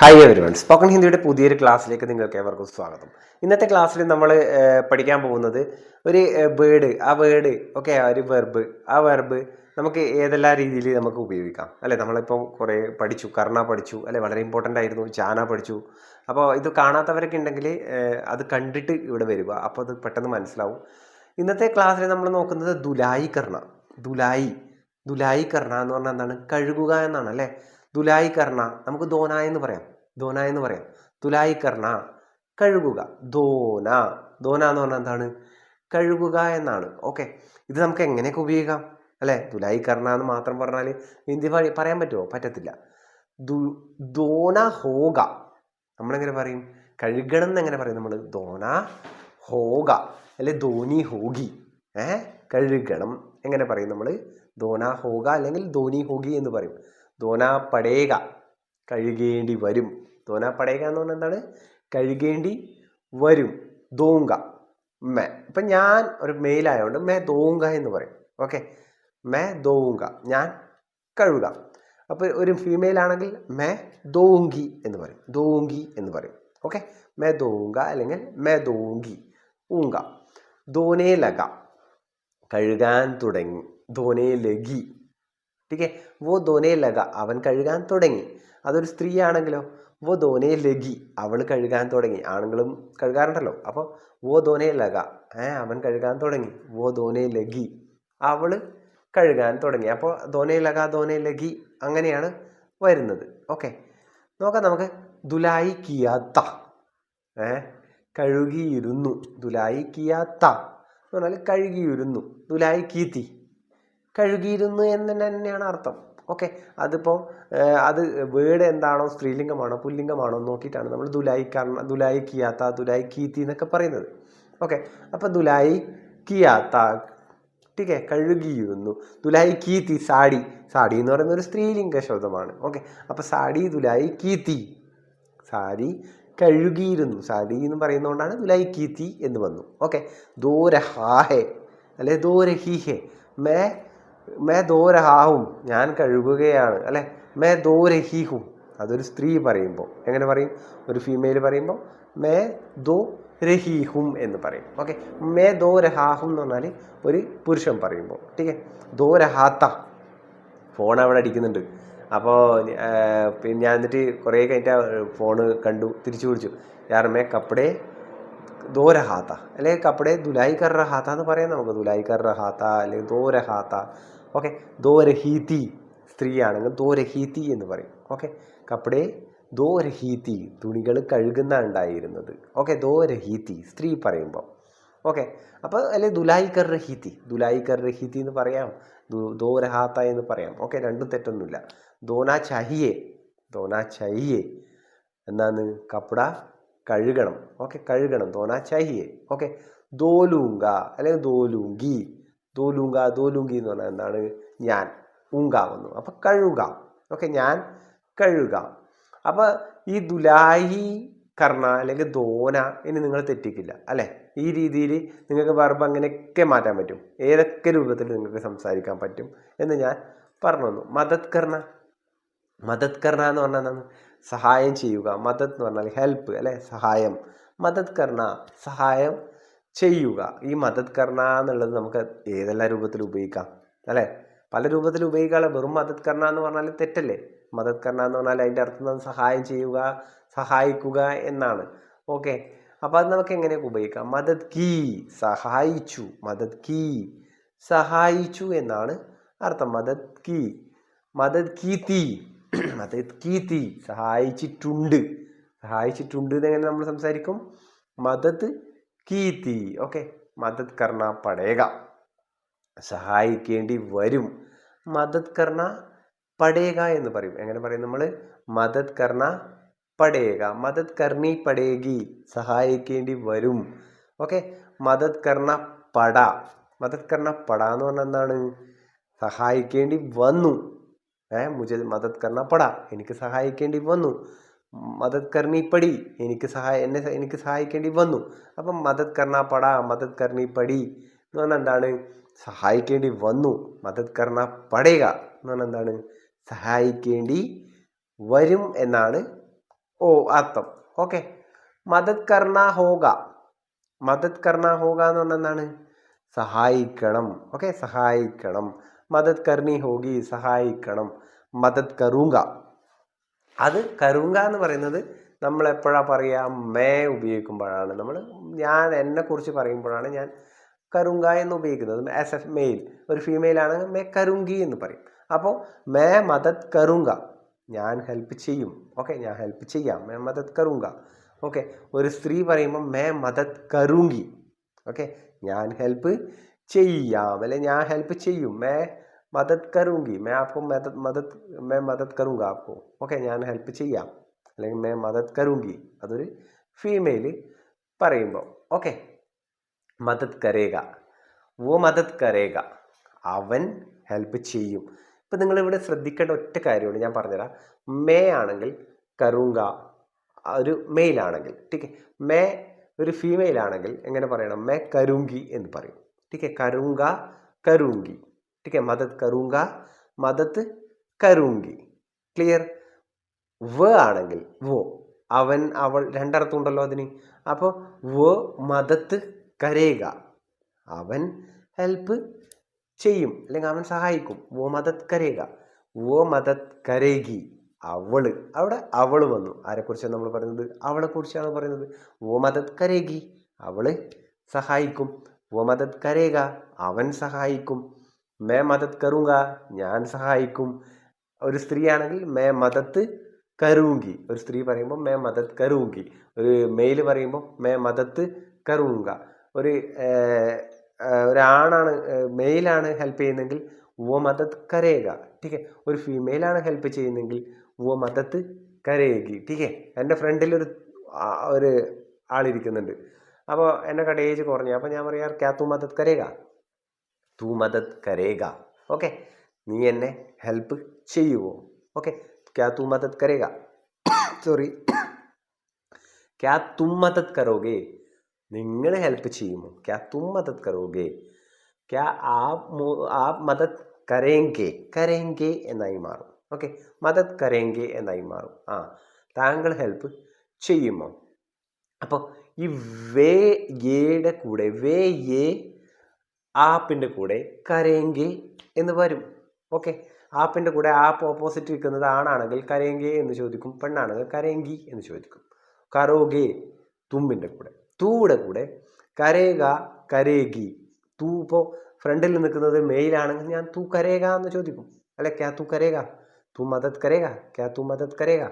Hi everyone spoken ഹിന്ദിയുടെ പുതിയൊരു ക്ലാസ്സിലേക്ക് നിങ്ങൾക്ക് ഏവർക്കും സ്വാഗതം. ഇന്നത്തെ ക്ലാസ്സിൽ നമ്മൾ പഠിക്കാൻ പോകുന്നത് ഒരു വേർഡ് ആ വേർഡ് ഓക്കെ ഒരു വെർബ് ആ വെർബ് നമുക്ക് ഏതെല്ലാം രീതിയിൽ നമുക്ക് ഉപയോഗിക്കാം. അല്ലെ? നമ്മളിപ്പോൾ കുറേ പഠിച്ചു കർണ പഠിച്ചു അല്ലെ? വളരെ ഇമ്പോർട്ടന്റ് ആയിരുന്നു ചാന പഠിച്ചു. അപ്പോൾ ഇത് കാണാത്തവരൊക്കെ ഉണ്ടെങ്കിൽ അത് കണ്ടിട്ട് ഇവിടെ വരിക. അപ്പോൾ അത് പെട്ടെന്ന് മനസ്സിലാവും. ഇന്നത്തെ ക്ലാസ്സിൽ നമ്മൾ നോക്കുന്നത് ദുലായി കർണ. ദുലായി. ദുലായി കർണ എന്ന് പറഞ്ഞാൽ എന്താണ്? കഴുകുക എന്നാണ് അല്ലേ? ദുലായി കർണ നമുക്ക് ദോന എന്ന് പറയാം. ദോന എന്ന് പറയാം. തുലായി കർണ കഴുകുക. ദോന ദോന എന്ന് പറഞ്ഞാൽ എന്താണ്? കഴുകുക എന്നാണ്. ഓക്കെ. ഇത് നമുക്ക് എങ്ങനെയൊക്കെ ഉപയോഗിക്കാം? അല്ലേ? തുലായിക്കർണ കർണ എന്ന് മാത്രം പറഞ്ഞാൽ ഹിന്ദി പറയാൻ പറ്റുമോ? പറ്റത്തില്ല. ദോന ഹോക നമ്മളെങ്ങനെ പറയും? കഴുകണം എന്നെങ്ങനെ പറയും നമ്മൾ ദോന ഹോക അല്ലെ ധോനി ഹോഗി. ഏ കഴുകണം. എങ്ങനെ പറയും നമ്മൾ ദോന ഹോക അല്ലെങ്കിൽ ധോനി ഹോഗി എന്ന് പറയും. ദോന പടേക കഴുകേണ്ടി വരും. ദോന പടേക എന്ന് പറഞ്ഞാൽ എന്താണ്? കഴുകേണ്ടി വരും. ദോങ്ക മേ. ഇപ്പം ഞാൻ ഒരു മെയിലായതുകൊണ്ട് മേ ദോങ്ക എന്ന് പറയും. ഓക്കെ മേ ദോങ്ക ഞാൻ കഴുകാം. അപ്പോൾ ഒരു ഫീമെയിൽ ആണെങ്കിൽ മേ ദോങ്കി എന്ന് പറയും. ദോങ്കി എന്ന് പറയും. ഓക്കെ മേ ദോങ്ക അല്ലെങ്കിൽ മേ ദോങ്കി ഊങ്ക. ദോനേ ലഗ കഴുകാൻ തുടങ്ങി. ദോനേ ലഗി ടീക്കെ वो धोने ലഗ അവൻ കഴുകാൻ തുടങ്ങി. അതൊരു സ്ത്രീ ആണെങ്കിലോ വോ ധോനെ ലഗി അവൾ കഴുകാൻ തുടങ്ങി. ആണുങ്ങളും കഴുകാറുണ്ടല്ലോ. അപ്പോൾ വോ ധോനെ ലഗ ഏ അവൻ കഴുകാൻ തുടങ്ങി. വോ ധോനെ ലഗി അവൾ കഴുകാൻ തുടങ്ങി. അപ്പോൾ ധോനെ ലഗ ധോനെ ലഗി അങ്ങനെയാണ് വരുന്നത്. ഓക്കെ. നോക്കാം നമുക്ക്. ദുലായി കിയാത്ത ഏ കഴുകിയിരുന്നു. ദുലായി കിയാത്ത എന്ന് പറഞ്ഞാൽ കഴുകിയിരുന്നു. ദുലായി കീത്തി. കഴുകിയിരുന്നു എന്ന് തന്നെയാണ് അർത്ഥം. ഓക്കെ? അതിപ്പോൾ അത് വേർഡ് എന്താണോ സ്ത്രീലിംഗമാണോ പുല്ലിംഗമാണോ നോക്കിയിട്ടാണ് നമ്മൾ ദുലായി കർണ ദുലായി കിയാത്ത ദുലായി കീത്തി എന്നൊക്കെ പറയുന്നത്. ഓക്കെ? അപ്പോൾ ദുലായി കിയാത്ത ടീക്കെ കഴുകിയിരുന്നു. ദുലായി കീത്തി സാടി. സാടി എന്ന് പറയുന്ന ഒരു സ്ത്രീലിംഗ ശബ്ദമാണ്. ഓക്കെ? അപ്പോൾ സാടി ദുലായി കീത്തി. സാരി കഴുകിയിരുന്നു. സാരി എന്ന് പറയുന്നതുകൊണ്ടാണ് ദുലായി കീത്തി എന്ന് വന്നു. ഓക്കെ? ദൂരഹാഹെ അല്ലെ ദൂരഹിഹെ മേ മേ ദോരഹാഹും ഞാൻ കഴുകുകയാണ് അല്ലെ? മേ ദോരഹീഹും അതൊരു സ്ത്രീ പറയുമ്പോൾ എങ്ങനെ പറയും? ഒരു ഫീമെയിൽ പറയുമ്പോൾ മേ ദോ രഹീഹും എന്ന് പറയും. ഓക്കെ മേ ദോ രഹാഹും എന്ന് പറഞ്ഞാൽ ഒരു പുരുഷൻ പറയുമ്പോൾ ടീക്കെ ദോ രഹാത്ത. ഫോൺ അവിടെ അടിക്കുന്നുണ്ട്. അപ്പോൾ പിന്നെ ഞാൻ എന്നിട്ട് കുറേ കഴിഞ്ഞിട്ട് ഫോണ് കണ്ടു തിരിച്ചു പിടിച്ചു. യാർമേ കപ്പടെ ദോ രഹാത്ത. അല്ലെങ്കിൽ കപ്പടെ ദുലായി കർ രഹാത്ത എന്ന് പറയാം നമുക്ക്. ദുലായി കർ രഹാത്ത അല്ലെങ്കിൽ ദോ രഹാത്ത. ഓക്കെ ദോരഹീതി സ്ത്രീയാണെങ്കിൽ ദോരഹീതി എന്ന് പറയും. ഓക്കെ കപ്പടെ ദോരഹീതി തുണികൾ കഴുകുന്ന ഉണ്ടായിരുന്നത് ഓക്കെ ദോരഹീതി സ്ത്രീ പറയുമ്പോൾ ഓക്കെ അപ്പോൾ അല്ലെ ദുലായി കർ റഹീത്തി ദുലായി കർ റഹീത്തി എന്ന് പറയാം. ദോരഹാത്ത എന്ന് പറയാം. ഓക്കെ രണ്ടും തെറ്റൊന്നുമില്ല. ദോന ചഹിയെ ദോന ചഹിയെ എന്നാന്ന് കപ്പട കഴുകണം. ഓക്കെ കഴുകണം ദോന ചഹിയെ ഓക്കെ ദോലൂങ്ക അല്ലെങ്കിൽ ദോലൂങ്കി. ദോലൂങ്ക ദോലൂങ്കി എന്ന് പറഞ്ഞാൽ എന്താണ്? ഞാൻ ഊങ്കാവുന്നു വന്നു അപ്പം കഴുക. ഓക്കെ ഞാൻ കഴുക. അപ്പോൾ ഈ ദുലാഹി കർണ അല്ലെങ്കിൽ ദോന ഇനി നിങ്ങൾ തെറ്റിക്കില്ല അല്ലേ? ഈ രീതിയിൽ നിങ്ങൾക്ക് വെർബ് അങ്ങനെയൊക്കെ മാറ്റാൻ പറ്റും. ഏതൊക്കെ രൂപത്തിൽ നിങ്ങൾക്ക് സംസാരിക്കാൻ പറ്റും എന്ന് ഞാൻ പറഞ്ഞു തന്നു മദത് കർണ. മദത് കർണ എന്ന് പറഞ്ഞാൽ എന്താണ്? സഹായം ചെയ്യുക. മദത് എന്ന് പറഞ്ഞാൽ ഹെൽപ്പ് അല്ലേ? സഹായം. മദത് കർണ സഹായം ചെയ്യുക. ഈ മദത് കർണ എന്നുള്ളത് നമുക്ക് ഏതെല്ലാം രൂപത്തിൽ ഉപയോഗിക്കാം? അല്ലേ? പല രൂപത്തിൽ ഉപയോഗിക്കാനുള്ള വെറും മദത് കർണ എന്ന് പറഞ്ഞാൽ തെറ്റല്ലേ? മദത് കർണ എന്ന് പറഞ്ഞാൽ അതിന്റെ അർത്ഥം എന്താണ്? സഹായം ചെയ്യുക സഹായിക്കുക എന്നാണ്. ഓക്കെ. അപ്പോൾ അത് നമുക്ക് എങ്ങനെയൊക്കെ ഉപയോഗിക്കാം? മദത് കീ സഹായിച്ചു. മദത് കീ സഹായിച്ചു എന്നാണ് അർത്ഥം. മദത് കീ മദത് കീത്തി മദത് കീത്തി സഹായിച്ചിട്ടുണ്ട്. സഹായിച്ചിട്ടുണ്ട് എന്നെങ്ങനെ നമ്മൾ സംസാരിക്കും? മദത് കീത്തി ഓക്കെ. മദത് കർണ പടേക സഹായിക്കേണ്ടി വരും. മദത് കർണ പടേക എന്ന് പറയും. എങ്ങനെ പറയും നമ്മൾ മദത് കർണ പടേക മദത് കർണി പടേകി സഹായിക്കേണ്ടി വരും. ഓക്കെ. മദത് കർണ പട. മദത് കർണ പട എന്ന് പറഞ്ഞാൽ എന്താണ്? സഹായിക്കേണ്ടി വന്നു. ഏ മുജ മദത് കർണ പട. എനിക്ക് സഹായിക്കേണ്ടി വന്നു. മദത് എനിക്ക് സഹായ എന്നെ എനിക്ക് സഹായിക്കേണ്ടി വന്നു. അപ്പം മദത് കർണ എന്ന് പറഞ്ഞാൽ എന്താണ് സഹായിക്കേണ്ടി വന്നു. മദത് കർണ പടേക എന്ന് പറഞ്ഞാൽ എന്താണ് സഹായിക്കേണ്ടി വരും എന്നാണ് ഓ അർത്ഥം. ഓക്കെ. മദത് കർണ ഹോഗ. മദത് കർണ ഹോഗ എന്ന് പറഞ്ഞാൽ എന്താണ്? സഹായിക്കണം. ഓക്കെ സഹായിക്കണം. മദത് കർണി ഹോഗി സഹായിക്കണം. മദത് കറൂങ്ക അത് കരുങ്ക എന്ന് പറയുന്നത് നമ്മൾ എപ്പോഴാ പറയുക മേ ഉപയോഗിക്കുമ്പോഴാണ്. നമ്മൾ ഞാൻ എന്നെ കുറിച്ച് പറയുമ്പോഴാണ് ഞാൻ കരുങ്ക എന്ന് ഉപയോഗിക്കുന്നത്. ആസ് എ മെയിൽ ഒരു ഫീമെയിൽ ആണെങ്കിൽ മേ കരുങ്കി എന്ന് പറയും. അപ്പോൾ മേ മദത് കരുങ്ക. ഞാൻ ഹെൽപ്പ് ചെയ്യും. ഓക്കെ ഞാൻ ഹെൽപ്പ് ചെയ്യാം. മേ മദത് കരുങ്ക. ഓക്കെ ഒരു സ്ത്രീ പറയുമ്പോൾ മേ മദത് കരുങ്കി. ഓക്കെ ഞാൻ ഹെൽപ്പ് ചെയ്യാം. അല്ലെ ഞാൻ ഹെൽപ്പ് ചെയ്യും. മേ മദത് കറുങ്കി മേ ആപ്പോ മദത് മദത് മേ മദത് കറുങ്ക ആപ്പോ ഓക്കെ ഞാൻ ഹെൽപ്പ് ചെയ്യാം। അല്ലെങ്കിൽ മേ മദത് കറുങ്കി അതൊരു ഫീമെയിൽ പറയുമ്പോൾ ഓക്കെ മദത് കരേക വോ മദത് കരേക അവൻ ഹെൽപ്പ് ചെയ്യും. ഇപ്പം നിങ്ങളിവിടെ ശ്രദ്ധിക്കേണ്ട ഒറ്റ കാര്യമുണ്ട് ഞാൻ പറഞ്ഞുതരാം. മേ ആണെങ്കിൽ കറുങ്ക ഒരു മെയിൽ ആണെങ്കിൽ ടീക്കെ. മേ ഒരു ഫീമെയിൽ ആണെങ്കിൽ എങ്ങനെ പറയണം? മേ കരുങ്കി എന്ന് പറയും. ടീക്കെ. കരുങ്ക കരുങ്കി. ടീക്കെ मदद करूंगा മദത്ത് കരുങ്കി ക്ലിയർ വ ആണെങ്കിൽ വോ അവൻ അവൾ രണ്ടർത്തുണ്ടല്ലോ അതിന്. അപ്പോൾ വ മദത്ത് കരയുക. അവൻ ഹെൽപ്പ് ചെയ്യും അല്ലെങ്കിൽ അവൻ സഹായിക്കും. വോ മദത്ത് കരയുക. വോ മദത്ത് കരേകി അവൾ അവിടെ അവൾ വന്നു. ആരെക്കുറിച്ചാണ് നമ്മൾ പറയുന്നത്? അവളെക്കുറിച്ചാണ് പറയുന്നത്. വോ മദത്ത് കരേകി അവൾ സഹായിക്കും. വോ മദത്ത് കരയുക. അവൻ സഹായിക്കും. മേ മദത് കറുങ്ക ഞാൻ സഹായിക്കും. ഒരു സ്ത്രീ ആണെങ്കിൽ മേ മദത്ത് കരൂങ്കി. ഒരു സ്ത്രീ പറയുമ്പോൾ മേ മദത് കരൂങ്കി. ഒരു മെയിൽ പറയുമ്പോൾ മേ മദത്ത് കറുങ്ക ഒരു ഒരാണാണ് മെയിലാണ് ഹെൽപ്പ് ചെയ്യുന്നതെങ്കിൽ വോ മദത് കരേക ടീക്കെ ഒരു ഫീമെയിലാണ് ഹെൽപ്പ് ചെയ്യുന്നതെങ്കിൽ വോ മദത്ത് കരേകി ടീക്കെ എന്റെ ഫ്രണ്ടിൽ ഒരു ഒരു ആളിരിക്കുന്നുണ്ട്. അപ്പോൾ എന്റെ കടേജ് കുറഞ്ഞു. അപ്പോൾ ഞാൻ പറയാം ക്യാ തൂ മദത് കരേക തൂ മദത് കരേക ഓക്കെ? നീ എന്നെ ഹെൽപ്പ് ചെയ്യുമോ ഓക്കെ? ക്യാ തൂ മദത് കരേക സോറി. ക്യാ തും മദത് കരോഗേ? നിങ്ങൾ ഹെൽപ്പ് ചെയ്യുമോ? ക്യാ തും മദത് കരോഗേ? ക്യാ ആപ് മദത് കരേങ്കെ? കരേങ്കെ എന്നായി മാറും. ഓക്കെ? മദത് കരേങ്കെ എന്നായി മാറും. ആ താങ്കൾ ഹെൽപ്പ് ചെയ്യുമോ? അപ്പോൾ ഈ വേ ഏയുടെ കൂടെ വേ യേ ആപ്പിന്റെ കൂടെ കരയെങ്കിൽ എന്ന് വരും. ഓക്കെ. ആപ്പിന്റെ കൂടെ ആപ്പ് ഓപ്പോസിറ്റ് നിൽക്കുന്നത് ആണാണെങ്കിൽ കരയെങ്കിൽ എന്ന് ചോദിക്കും പെണ്ണാണെങ്കിൽ കരേങ്കി എന്ന് ചോദിക്കും. കരോഗേ തുമ്പിന്റെ കൂടെ. തൂവിടെ കൂടെ കരേക കരേഗി. തൂ ഇപ്പോൾ ഫ്രണ്ടിൽ നിൽക്കുന്നത് മെയിലാണെങ്കിൽ ഞാൻ തൂ കരേക എന്ന് ചോദിക്കും. അല്ലെ ക്യാ തൂ കരേക തൂ മദത് കരേക ക്യാ തൂ മദത് കരേക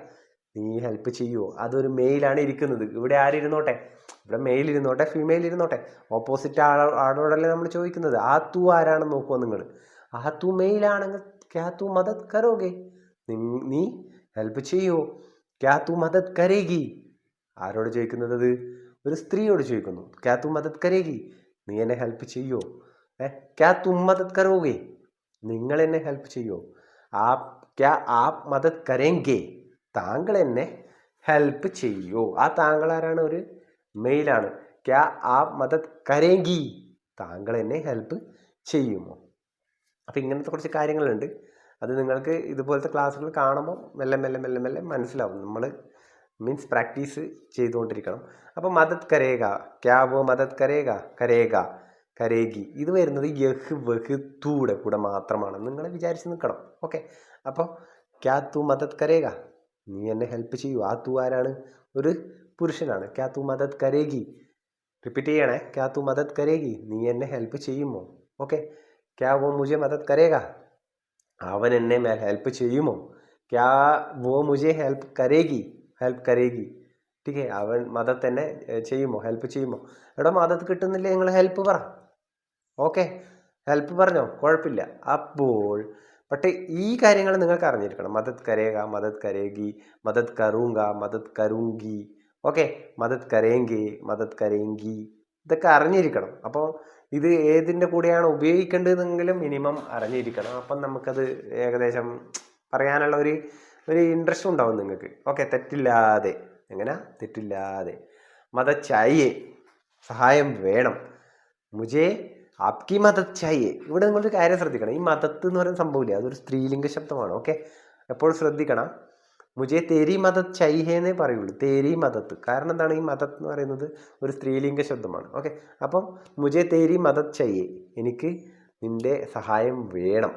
നീ ഹെൽപ്പ് ചെയ്യുമോ അതൊരു മെയിലാണ് ഇരിക്കുന്നത്. ഇവിടെ ആരിരുന്നോട്ടെ ഇവിടെ മെയിൽ ഇരുന്നോട്ടെ ഫീമെയിൽ ഇരുന്നോട്ടെ. ഓപ്പോസിറ്റ് ആളോ ആളോടല്ലേ നമ്മൾ ചോദിക്കുന്നത്? ആ തൂ ആരാണെന്ന് നോക്കുമോ നിങ്ങൾ? ആ തൂ മെയിലാണെങ്കിൽ ക്യാ തൂ മദത് കരോഗേ? നീ ഹെൽപ്പ് ചെയ്യോ? ക്യാ തൂ മദത് കരേഗി? ആരോട് ചോദിക്കുന്നത് അത് ഒരു സ്ത്രീയോട് ചോദിക്കുന്നു. ക്യാ തു മദത് കരേഗി? നീ എന്നെ ഹെൽപ്പ് ചെയ്യോ? ഏ ക്യാ തും മദത് കരോഗേ? നിങ്ങൾ എന്നെ ഹെൽപ്പ് ചെയ്യോ? ആ ക്യാ ആ മദത് കരേങ്കേ താങ്കൾ എന്നെ ഹെൽപ്പ് ചെയ്യോ? ആ താങ്കൾ ആരാണ് ഒരു മെയിലാണ് ക്യാ ആ മദത് കരേങ്കി. താങ്കൾ എന്നെ ഹെൽപ്പ് ചെയ്യുമോ? അപ്പം ഇങ്ങനത്തെ കുറച്ച് കാര്യങ്ങളുണ്ട്. അത് നിങ്ങൾക്ക് ഇതുപോലത്തെ ക്ലാസ്സുകൾ കാണുമ്പോൾ മെല്ലെ മെല്ലെ മെല്ലെ മെല്ലെ മനസ്സിലാവും. നമ്മൾ മീൻസ് പ്രാക്ടീസ് ചെയ്തുകൊണ്ടിരിക്കണം. അപ്പോൾ മദത് കരേക ക്യാ വോ മദത് കരേക കരേക കരേഗി. ഇത് വരുന്നത് യഹ് വഹ് തൂടെ കൂടെ മാത്രമാണ്. നിങ്ങൾ വിചാരിച്ച് നിൽക്കണം. ഓക്കെ. അപ്പോൾ ക്യാ തൂ മദത് കരേക നീ എന്നെ ഹെൽപ്പ് ചെയ്യൂ. ആ തൂ ആരാണ്? ഒരു പുരുഷനാണ്. ക്യാ തു മദത് കരേഗി? റിപ്പീറ്റ് ചെയ്യണേ. ക്യാ തു മദത് കരേഗി? നീ എന്നെ ഹെൽപ്പ് ചെയ്യുമോ? ഓക്കെ ക്യാ വോ മുജെ മദത് കരേഗ? അവൻ എന്നെ മേൽ ഹെൽപ്പ് ചെയ്യുമോ? ക്യാ വോ മുജെ ഹെൽപ്പ് കരേഗി? ഹെൽപ്പ് കരേഗി. ടീക്കെ അവൻ മദത്ത് എന്നെ ചെയ്യുമോ? ഹെൽപ്പ് ചെയ്യുമോ? എടാ മദത്ത് കിട്ടുന്നില്ലേ? നിങ്ങൾ ഹെൽപ്പ് പറ. ഓക്കെ ഹെൽപ്പ് പറഞ്ഞോ? കുഴപ്പമില്ല. അപ്പോൾ പക്ഷേ ഈ കാര്യങ്ങൾ നിങ്ങൾക്ക് അറിഞ്ഞിരിക്കണം. മദത് കരേഗ മദത് കരേഗി മദത് കറൂങ്ക മദത് കരൂങ്കി ഓക്കെ മദത് കരേങ്കി മദത് കരേങ്കി. ഇതൊക്കെ അറിഞ്ഞിരിക്കണം. അപ്പോൾ ഇത് ഏതിന്റെ കൂടെയാണ് ഉപയോഗിക്കേണ്ടതെങ്കിലും മിനിമം അറിഞ്ഞിരിക്കണം. അപ്പം നമുക്കത് ഏകദേശം പറയാനുള്ള ഒരു ഒരു ഇൻട്രസ്റ്റ് ഉണ്ടാവും നിങ്ങൾക്ക്. ഓക്കെ തെറ്റില്ലാതെ. എങ്ങനെ? തെറ്റില്ലാതെ. മത ചായേ സഹായം വേണം. മുജേ ആപ്കി മതത് ചായേ ഇവിടെ നിങ്ങളൊരു കാര്യം ശ്രദ്ധിക്കണം. ഈ മതത്ത് എന്ന് പറയുന്ന സംഭവമില്ല? അതൊരു സ്ത്രീലിംഗ ശബ്ദമാണ്. ഓക്കെ എപ്പോഴും ശ്രദ്ധിക്കണം. മുജെ തേരി മതത് ചൈഹേന്നേ പറയുള്ളൂ. തേരി മതത്ത് കാരണം എന്താണ്? ഈ മതത്ത് എന്ന് പറയുന്നത് ഒരു സ്ത്രീലിംഗ ശബ്ദമാണ്. ഓക്കെ. അപ്പം മുജെ തേരി മതത് ചൈയെ എനിക്ക് നിന്റെ സഹായം വേണം.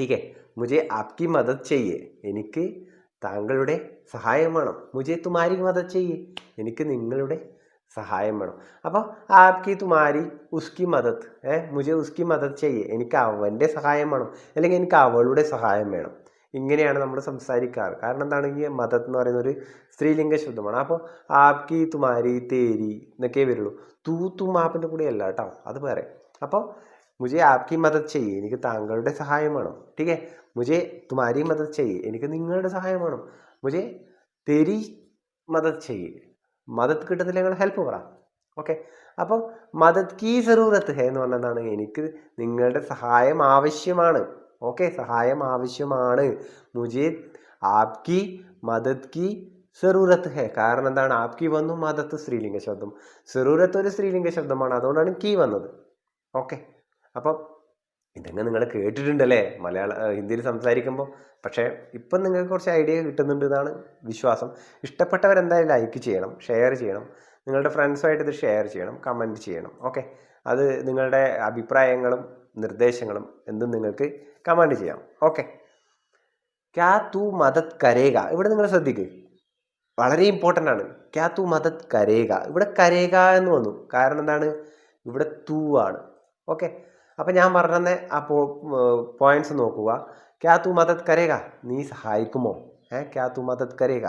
ടീക്കെ മുജെ ആപ്കി മദത് ചെയ്യേ എനിക്ക് താങ്കളുടെ സഹായം വേണം. മുജെ തുമാരി മദത് ചെയ്യേ എനിക്ക് നിങ്ങളുടെ സഹായം വേണം. അപ്പോൾ ആപ്കി തുമാരി ഉസ്കി മദത് ഏ? മുജെ ഉസ്കി മദത് ചെയ്യേ എനിക്ക് അവന്റെ സഹായം വേണം. അല്ലെങ്കിൽ എനിക്ക് അവളുടെ സഹായം വേണം. ഇങ്ങനെയാണ് നമ്മൾ സംസാരിക്കാറ്. കാരണം എന്താണ്? ഈ മതം എന്ന് പറയുന്ന ഒരു സ്ത്രീലിംഗ ശബ്ദമാണ്. അപ്പോൾ ആപ്കി തുമാരി തേരി എന്നൊക്കെ വരുള്ളൂ. തൂ തും ആപ്പിന്റെ കൂടെ അല്ല കേട്ടോ അത് വേറെ. അപ്പോൾ മുജെ ആപ്കി മദത് ചെയ്യേ എനിക്ക് താങ്കളുടെ സഹായം വേണം. ടീക്കേ മുജെ തുമാരി മദത് ചെയ്യേ എനിക്ക് നിങ്ങളുടെ സഹായം വേണം. മുജെ തേരി മദത് ചെയ്യേ. മദത് കിട്ടത്തില്ല നിങ്ങൾ ഹെൽപ്പ് പറ. ഓക്കെ? അപ്പം മദത് കീ സറൂറത്ത് ഹേ എന്ന് പറഞ്ഞതാണ് എനിക്ക് നിങ്ങളുടെ സഹായം ആവശ്യമാണ്. ഓക്കെ സഹായം ആവശ്യമാണ്. മുജീദ് ആപ്കി മദത് കി സെറൂരത്ത് ഹേ. കാരണം എന്താണ്? ആപ്കി വന്നു മദത്ത് സ്ത്രീലിംഗ ശബ്ദം. സെറൂരത്ത് ഒരു സ്ത്രീലിംഗ ശബ്ദമാണ് അതുകൊണ്ടാണ് കീ വന്നത്. ഓക്കെ അപ്പം ഇതങ്ങ് നിങ്ങൾ കേട്ടിട്ടുണ്ടല്ലേ? മലയാള ഹിന്ദിയിൽ സംസാരിക്കുമ്പോൾ. പക്ഷേ ഇപ്പം നിങ്ങൾക്ക് കുറച്ച് ഐഡിയ കിട്ടുന്നുണ്ട് എന്നാണ് വിശ്വാസം. ഇഷ്ടപ്പെട്ടവരെന്തായാലും ലൈക്ക് ചെയ്യണം ഷെയർ ചെയ്യണം. നിങ്ങളുടെ ഫ്രണ്ട്സുമായിട്ട് ഇത് ഷെയർ ചെയ്യണം കമന്റ് ചെയ്യണം. ഓക്കെ അത് നിങ്ങളുടെ അഭിപ്രായങ്ങളും നിർദ്ദേശങ്ങളും എന്തും നിങ്ങൾക്ക് കമാൻഡ് ചെയ്യാം. ഓക്കെ ക്യാ തു മതത് കരേഖ ഇവിടെ നിങ്ങൾ ശ്രദ്ധിക്കുക വളരെ ഇമ്പോർട്ടന്റ് ആണ്. ക്യാ തു മതത് കരേഖ ഇവിടെ കരേഖ എന്ന് വന്നു. കാരണം എന്താണ്? ഇവിടെ തൂ ആണ്. ഓക്കെ അപ്പം ഞാൻ പറഞ്ഞ ആ പോയിന്റ്സ് നോക്കുക. ക്യാ തു മതത് കരേഖ നീ സഹായിക്കുമോ? ഏ ക്യാ തു മതത് കരേഖ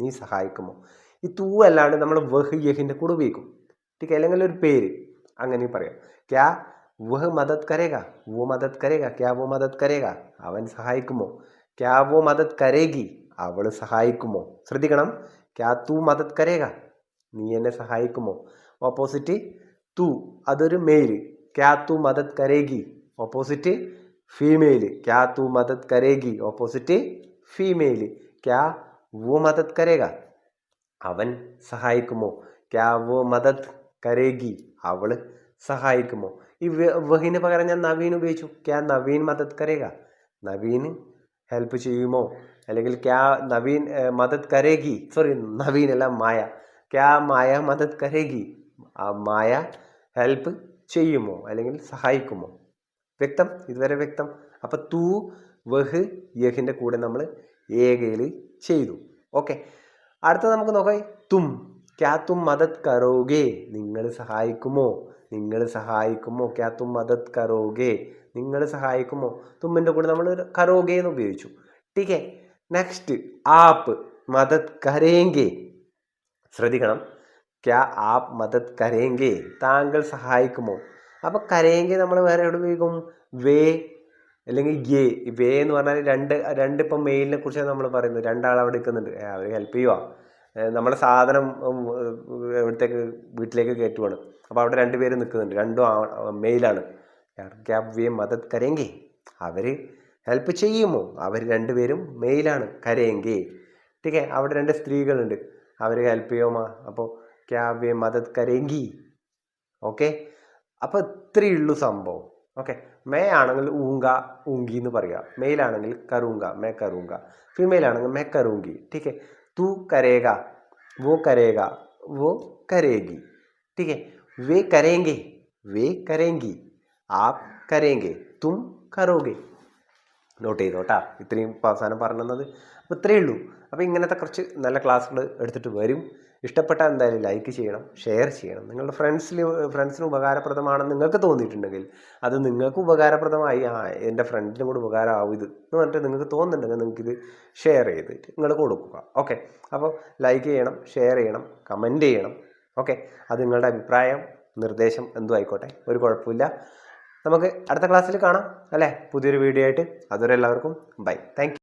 നീ സഹായിക്കുമോ? ഈ തൂ അല്ലാണ്ട് നമ്മൾ വഹ് യഹിന്റെ കൂടെ ഉപയോഗിക്കും. ടീക്ക് അല്ലെങ്കിൽ ഒരു പേര്. അങ്ങനെ പറയാം. ക്യാ വഹ് മദത് करेगा വോ മദത് करेगा ക്യാ വോ മദത് करेगा? അവൻ സഹായിക്കുമോ? ക്യാ വോ മദത് കരേഗി അവൾ സഹായിക്കുമോ? ശ്രദ്ധിക്കണം. ക്യാ തൂ മദത് കരേഗ നീ എന്നെ സഹായിക്കുമോ? ഓപ്പോസിറ്റ് തൂ അതൊരു മെയിൽ ക്യാ തൂ മദത് കരേഗി ഓപ്പോസിറ്റ് ഫീമെയിൽ ക്യാ തൂ മദത് കരേഗി ഓപ്പോസിറ്റ് ഫീമെയിൽ ക്യാ വോ മദത് കരേഗ അവൻ സഹായിക്കുമോ? ക്യാ വോ മദത് കരേഗി അവൾ സഹായിക്കുമോ? ഈ വഹിന് പകരം ഞാൻ നവീൻ ഉപയോഗിച്ചു. ക്യാ നവീൻ മദത് കരേഗ. നവീൻ ഹെൽപ്പ് ചെയ്യുമോ? അല്ലെങ്കിൽ ക്യാ നവീൻ മദത് കരേഗി? സോറി നവീൻ അല്ല മായ. ക്യാ മായ മദത് കരേഗി? ആ മായ ഹെൽപ്പ് ചെയ്യുമോ? അല്ലെങ്കിൽ സഹായിക്കുമോ? വ്യക്തം? ഇതുവരെ വ്യക്തം. അപ്പം തൂ വഹ് യഹിന്റെ കൂടെ നമ്മൾ ഏകയിൽ ചെയ്തു. ഓക്കെ. അടുത്ത നമുക്ക് നോക്കാം. തും. ക്യാ തും മദത് കരോഗേ? നിങ്ങൾ സഹായിക്കുമോ? നിങ്ങൾ സഹായിക്കുമോ? ക്യാത്തും മദത് കരോഗേ? നിങ്ങൾ സഹായിക്കുമോ? തുമ്മിന്റെ കൂടെ നമ്മൾ കരോഗേ എന്ന് ഉപയോഗിച്ചു. ടീക്കെ നെക്സ്റ്റ് ആപ്പ് മദത് കരേങ്കേ. ശ്രദ്ധിക്കണം. ക്യാ ആപ്പ് മദത് കരേങ്കേ? താങ്കൾ സഹായിക്കുമോ? അപ്പോൾ കരേങ്കേ നമ്മൾ വേറെ എവിടെ ഉപയോഗിക്കും? വേ അല്ലെങ്കിൽ ഗേ. വേ എന്ന് പറഞ്ഞാൽ രണ്ട് രണ്ട് ഇപ്പം മെയിലിനെ കുറിച്ചാണ് നമ്മൾ പറയുന്നത് രണ്ടാൾ അവിടെ നിൽക്കുന്നുണ്ട്. അവർ ഹെൽപ്പ് ചെയ്യുക നമ്മുടെ സാധനം ഇവിടത്തേക്ക് വീട്ടിലേക്ക് കയറ്റുവാണ്. അപ്പോൾ അവിടെ രണ്ട് പേര് നിൽക്കുന്നുണ്ട്. രണ്ടും മെയിലാണ്. ക്യാബ് വേ മദത് കരയെങ്കിൽ അവർ ഹെൽപ്പ് ചെയ്യുമോ? അവർ രണ്ടുപേരും മെയിലാണ്. കരയെങ്കിൽ ടീക്കെ അവിടെ രണ്ട് സ്ത്രീകളുണ്ട്. അവർ ഹെൽപ്പ് ചെയ്യുമോ അപ്പോൾ ക്യാബ് വേ മദത് കരയെങ്കി ഓക്കെ? അപ്പോൾ ഇത്രയുള്ളൂ സംഭവം. ഓക്കെ? മേ ആണെങ്കിൽ ഊങ്ക ഊങ്കി എന്ന് പറയുക മെയിലാണെങ്കിൽ കറൂങ്ക മേ കറൂങ്ക ഫീമെയിൽ ആണെങ്കിൽ മേ കറൂങ്കി ടീക്കെ तू करेगा, वो करेगा, वो करेगी। ठीक है? वे करेंगे, वे करेंगी, आप करेंगे, तुम करोगे। നോട്ട് ചെയ്തോട്ടാ. ഇത്രയും അവസാനം പറഞ്ഞത് അപ്പോൾ ഇത്രയേ ഉള്ളൂ. അപ്പോൾ ഇങ്ങനത്തെ കുറച്ച് നല്ല ക്ലാസ്സുകൾ എടുത്തിട്ട് വരും. ഇഷ്ടപ്പെട്ടാൽ എന്തായാലും ലൈക്ക് ചെയ്യണം ഷെയർ ചെയ്യണം. നിങ്ങളുടെ ഫ്രണ്ട്സിൽ ഫ്രണ്ട്സിന് ഉപകാരപ്രദമാണെന്ന് നിങ്ങൾക്ക് തോന്നിയിട്ടുണ്ടെങ്കിൽ അത് നിങ്ങൾക്ക് ഉപകാരപ്രദമായി ആ എന്റെ ഫ്രണ്ടിനും കൂടി ഉപകാരമാവും ഇത് എന്ന് പറഞ്ഞിട്ട് നിങ്ങൾക്ക് തോന്നുന്നുണ്ടെങ്കിൽ നിങ്ങൾക്കിത് ഷെയർ ചെയ്തിട്ട് നിങ്ങൾ കൊടുക്കുക. ഓക്കെ അപ്പോൾ ലൈക്ക് ചെയ്യണം ഷെയർ ചെയ്യണം കമന്റ് ചെയ്യണം. ഓക്കെ അത് നിങ്ങളുടെ അഭിപ്രായം നിർദ്ദേശം എന്തും ആയിക്കോട്ടെ. ഒരു കുഴപ്പമില്ല. നമുക്ക് അടുത്ത ക്ലാസ്സിൽ കാണാം അല്ലേ? പുതിയൊരു വീഡിയോ ആയിട്ട്. അതുവരെ എല്ലാവർക്കും ബൈ. താങ്ക്